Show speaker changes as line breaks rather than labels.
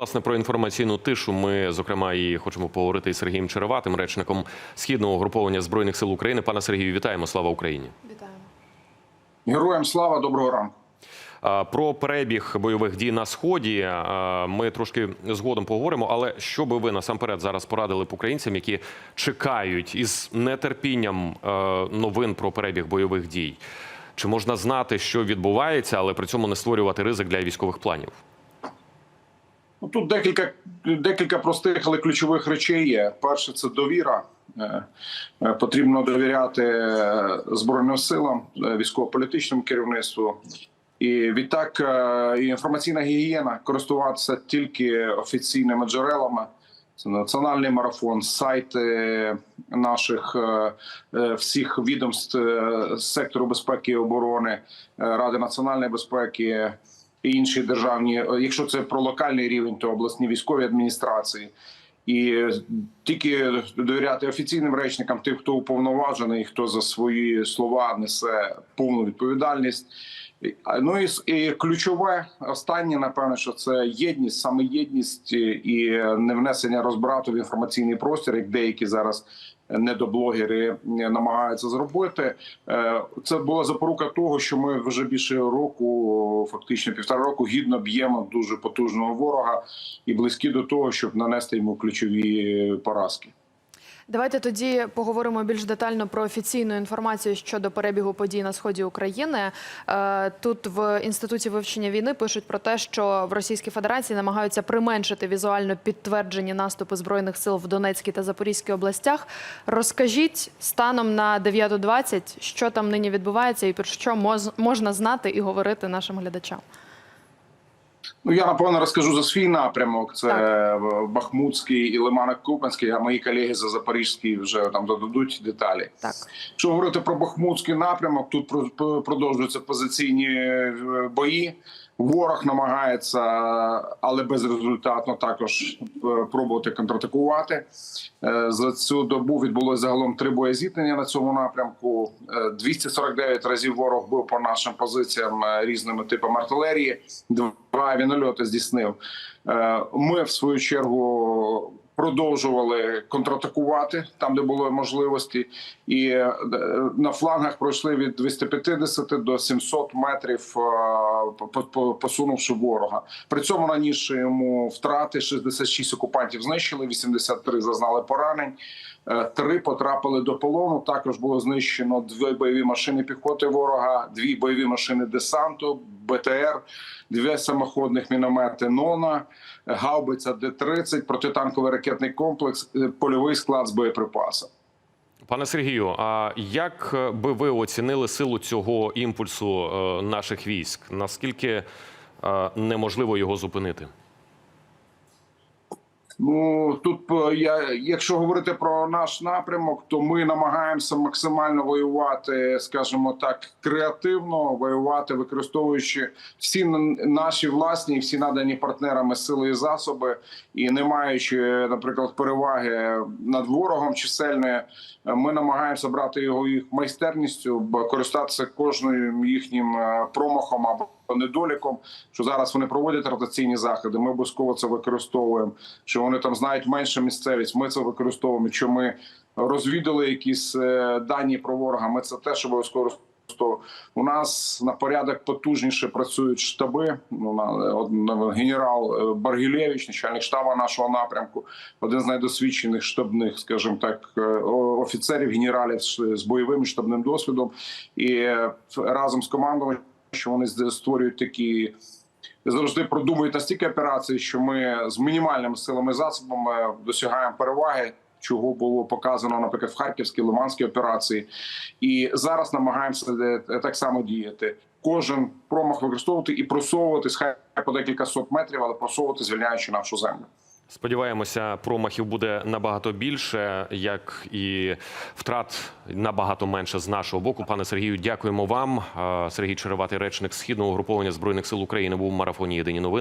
Власне, про інформаційну тишу ми, зокрема, і хочемо поговорити із Сергієм Череватим, речником східного угруповання збройних сил України. Пане Сергію, вітаємо! Слава Україні!
Вітаємо.
Героям слава, доброго ранку.
Про перебіг бойових дій на сході ми трошки згодом поговоримо. Але що би ви насамперед зараз порадили б українцям, які чекають із нетерпінням новин про перебіг бойових дій? Чи можна знати, що відбувається, але при цьому не створювати ризик для військових планів?
Ну, тут декілька, декілька простих, але ключових речей є. Перше, це довіра. Е, е, Потрібно довіряти е, Збройним силам, військово-політичному керівництву. І відтак і інформаційна гігієна користуватися тільки офіційними джерелами. Це національний марафон, сайти наших всіх відомств сектору безпеки і оборони, Ради національної безпеки інші державні. е, Якщо це про локальний рівень, то обласні військові адміністрації. І тільки довіряти офіційним речникам, тим, хто уповноважений, хто за свої слова несе повну відповідальність. Ну і, і ключове останнє, напевно, що це єдність, саме єдність і- і не внесення розбрату в інформаційний простір, як деякі зараз недоблогери намагаються зробити. Е, Це була запорука того, що ми вже більше року, фактично півтора року, гідно б'ємо дуже потужного ворога і близькі до того, щоб нанести йому ключові поразки.
Давайте тоді поговоримо більш детально про офіційну інформацію щодо перебігу подій на сході України. Е, Тут в інституті вивчення війни пишуть про те, що в Російській Федерації намагаються применшити візуально підтверджені наступи збройних сил в Донецькій та Запорізькій областях. Розкажіть станом на 9.20, що там нині відбувається, і про що можна знати і говорити нашим глядачам.
Ну я напевно розкажу за свій напрямок. Це
Так.
Бахмутський і Лиманок-Купенський. А мої колеги за Запорізький вже там додадуть деталі.
Так.
що говорити про Бахмутський напрямок, тут про- про- продовжуються позиційні е, бої. Ворог намагається, але безрезультатно також е, пробувати контратакувати. Е, За цю добу відбулося загалом три боєзіткнення на цьому напрямку. Е, 249 разів ворог був по нашим позиціям е, різними типами артилерії. Два вінольоти здійснив. Е, Ми в свою чергу продовжували контратакувати там, де було можливості, і е, на флангах пройшли від 250 до 700 метрів, е, по- по- посунувши ворога. При цьому нанісши йому втрати 66 окупантів знищили, 83 зазнали поранень. Е, Три потрапили до полону. Також було знищено дві бойові машини піхоти ворога, дві бойові машини десанту, БТР, дві самоходних міномети Нона, гаубиця Д-30, протитанковий ракетний комплекс, е, польовий склад з боєприпасом.
Пане Сергію, а як би ви оцінили силу цього імпульсу е, наших військ? Наскільки е, неможливо його зупинити?
Ну тут е, я, якщо говорити про наш напрямок, то ми намагаємося максимально воювати, скажімо так, креативно воювати, використовуючи всі наші власні, всі надані партнерами сили і засоби, і не маючи, наприклад, переваги над ворогом чисельної, е, ми намагаємося брати його їх майстерністю, користатися кожним їхнім е, промахом або недоліком, що зараз вони проводять ротаційні заходи. Ми обов'язково це використовуємо. Що вони там знають менше місцевість. Ми це використовуємо. Що ми розвідали якісь е, дані про ворога. Ми це теж обов'язково. У нас на порядок потужніше працюють штаби. Ну генерал е, Баргілєвич, начальник штабу нашого напрямку, один з найдосвідчених штабних, скажімо так, е, офіцерів, генералів з бойовим штабним досвідом, і разом з командою, що вони створюють такі. Завжди продумують настільки операції, що ми з мінімальними силами засобами досягаємо переваги, чого було показано, наприклад, в Харківській Лиманській операції, і зараз намагаємося е, так само діяти. Кожен промах використовувати і просовуватись хай по декілька сот метрів, але просовувати, звільняючи нашу землю.
Сподіваємося, промахів буде набагато більше, як і втрат набагато менше з нашого боку. Пане Сергію, дякуємо вам. Е, Сергій Череватий, речник східного угруповання збройних сил України, був у марафоні Єдині новини.